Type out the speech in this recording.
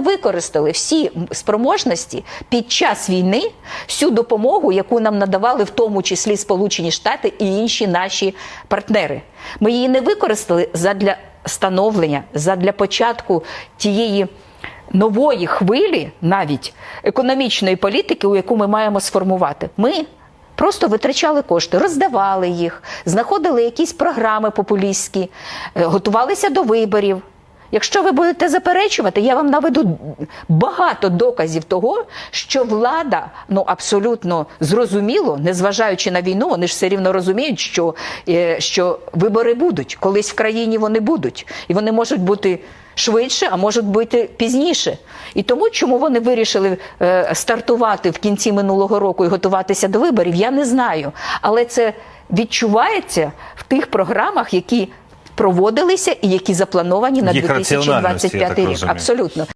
використали всі спроможності під час війни, всю допомогу, яку нам надавали, в тому числі Сполучені Штати і інші наші партнери. Ми її не використали задля становлення, задля початку тієї. Нової хвилі, навіть економічної політики, у яку ми маємо сформувати, ми просто витрачали кошти, роздавали їх, знаходили якісь програми популістські, е, готувалися до виборів. Якщо ви будете заперечувати, я вам наведу багато доказів того, що влада ну абсолютно зрозуміло, незважаючи на війну, вони ж все рівно розуміють, що, е, що вибори будуть, колись в країні вони будуть, і вони можуть бути швидше, а можуть бути пізніше. І тому, чому вони вирішили е, стартувати в кінці минулого року і готуватися до виборів, я не знаю. Але це відчувається в тих програмах, які проводилися і які заплановані на Їх раціональності, я 2025 рік. Абсолютно.